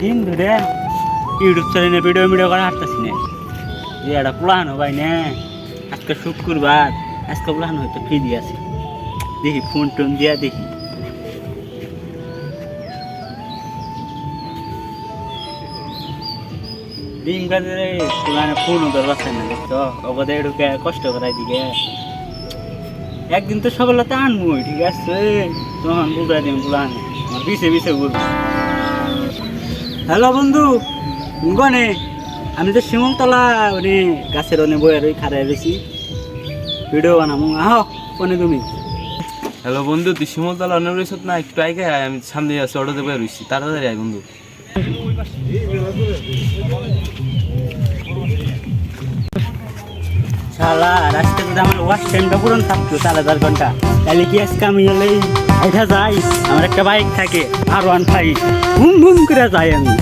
দিন ধরে ইউটিউব চ্যানেলে ভিডিও ভিডিও করে হাঁটতেছি না যে একটা প্লান ভাই না। আজকে শুক্রবার, আজকে প্লান হয়তো ফ্রি দিয়ে দেখি ফোন টোন দিয়া দেখি। ডিম গাছে মানে ফোনও দরকার না দেখছ অবদে ঢুকে কষ্ট করাই দিকে। একদিন তো সকালে আনব ঠিক আছে? তখন বুঝাই দিন বুঝান বিছে বিছে বলব হ্যালো বন্ধু গনে আমি তো শিমলতলা মানে গাছের অনে বয়ে রই খারাই বেশি ভিডিও বানাবো আহ, কোনে তুমি? হ্যালো বন্ধু, তুই শিমলতলা অনেক রয়েছ না একটু আগে? আমি সামনে আছি অটোতে বের রয়েছি। তাড়াতাড়ি আয় বন্ধু। শালা রাস্তায় যদি আমার ওয়াশ টাইমটা পুরন থাকতো চার হাজার ঘণ্টা। তাহলে কি আজকে আমি হলেই এটা যাই? আমার একটা বাইক থাকে আর ওয়ান ফাইভ ঘুম ঘুম করে যাই আমি।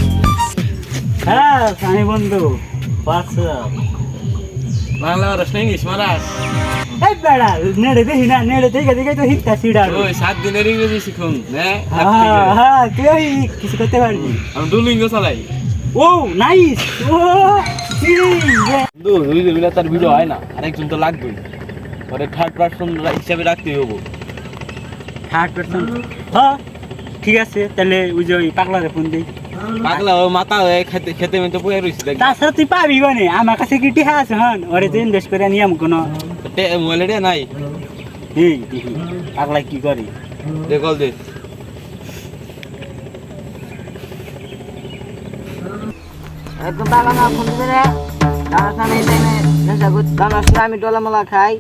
হ্যাঁ সানি বন্ধু হোয়াটসঅ্যাপ বাংলা মারাস না ইংলিশ মারাস? এই বেড়া নেড়ে দেখি না নেড়ে দেখে দেখে তো হিটটা সিডা ওই সাত দিনের ইংরেজি শিখুন হ্যাঁ হ্যাঁ তুই কিছু করতে পারবি। আমি ডুলিঙ্গ চালাই। ও নাইস। ও। বন্ধু দুই মিলে তার ভিডিও হয় না। আরেকজন তো লাগবেই। পরে থার্ড পার্সন হিসাবে রাখতে হব। থার্ড পার্সন হ্যাঁ ঠিক আছে তাহলে ওই যে ওই পাগলারে ফোন দিই পাগলা ও মাথা হয়ে খেতে খেতে মেতে রয়েছে দেখ তাছাড়া তুই পাবি গনে আমার কাছে কি টিহা আছে হন? ওরে তুই ইনভেস্ট করে নিয়ম কোনো। মোবাইল নাই? এই দেখি পাগলা কি করে? দে কল দে। একদম ফোন সামনে টাইমে নেশা করতে দানা শুনে আমি ডলা মলা খাই।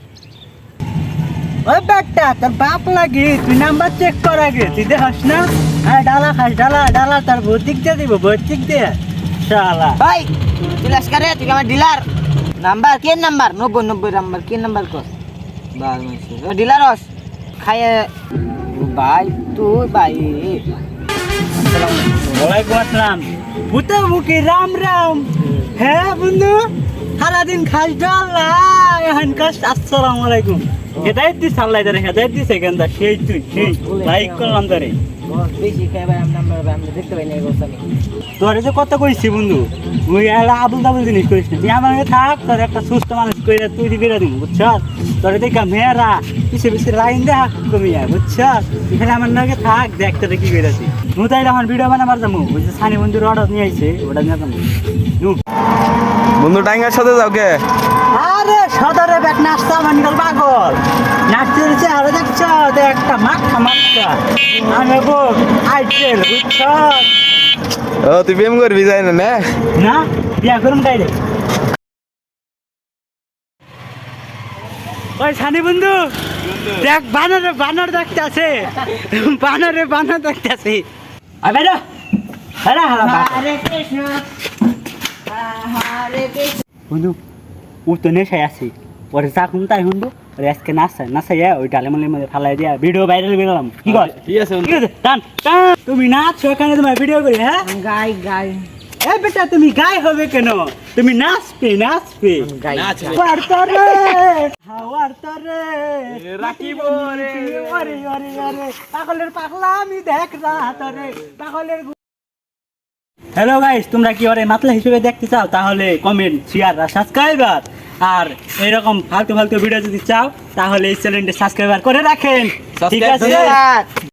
ওই ব্যাগটা তোর বাপ লাগে তুই নাম্বার চেক কর আগে তুই দেখাস না? হ্যাঁ ডালা খাস ডালা ডালা তার ভৌতিক দিয়ে দিব ভৌতিক দিয়ে। শালা। ভাই তুই লাস্কারে তুই আমার ডিলার? নাম্বার কে নাম্বার? নব্বই নব্বই নাম্বার কে নাম্বার কর? ডিলার হস। খাইয়ে ভাই তুই ভাই। ওয়ালাইকুম আসসালাম। ভূতে মুখে রাম রাম। হ্যাঁ বন্ধু? সারাদিন খাস ডালা এখন কাজ আসসালামু আলাইকুম। হেদায়ত দিস আল্লাহ ধরে হেদায়ত দিস এখানটা সেই তুই সেই লাইক করলাম তোরে। বেশি যে কত কইছি বন্ধু তুই আবুল তাবুল জিনিস করিস না। তুই আমার থাক তোর একটা সুস্থ মানুষ কইরা তুই দিবি দিবি বুঝছ তোরে দেখা মেয়েরা পিছে পিছে লাইন দেখ কমিয়া বুঝছ এখানে আমার নাকি থাক দেখ তোরে কি কইরাছি নু তাইলে আমার ভিডিও বানাবার যাব। ওই যে সানি বন্ধুর অর্ডার নিয়ে আইছে ওটা নিয়ে যাব। বন্ধু টাঙ্গার সাথে যাও কে? আরে সদরে ব্যাগ নাচতা মানিকল পাগল। নাচতে দিচ্ছে আরও দেখছ? তো একটা মাখা মাখা। আমি বল আইটেল বুঝছ? ও তুই প্রেম করবি যাই না না? না বিয়া করুন গাইলে ওই সানি বন্ধু দেখ বানরে বানর দেখতে আছে বানরে বানর দেখতে আছে আবে আরে হালা হরে কৃষ্ণ। হরে কৃষ্ণ। বন্ধু ও তো নেশায় আছে। পরে যা শুন তাই শুনব ওরে আজকে নাচায় নাচাইয়া ওই ডালে মালের মধ্যে ফালাই দিয়া ভিডিও ভাইরাল বেরোলাম কি কর ঠিক আছে ঠিক আছে তুমি নাচছো এখানে তোমার ভিডিও করি হ্যাঁ? গাই গাই। এ বেটা তুমি গায়ে হবে কেন? তুমি নাচবে নাচবে। রাখিব রে। ওরে ওরে ওরে পাগলের পাগলা আমি দেখ রাতরে পাগলের হ্যালো গাইস তোমরা কি ওরে মাতলা হিসেবে দেখতে চাও? তাহলে কমেন্ট শেয়ার আর সাবস্ক্রাইবার আর এরকম ফালতু ফালতু ভিডিও যদি চাও তাহলে এই চ্যানেলটি সাবস্ক্রাইবার করে রাখেন। ঠিক আছে?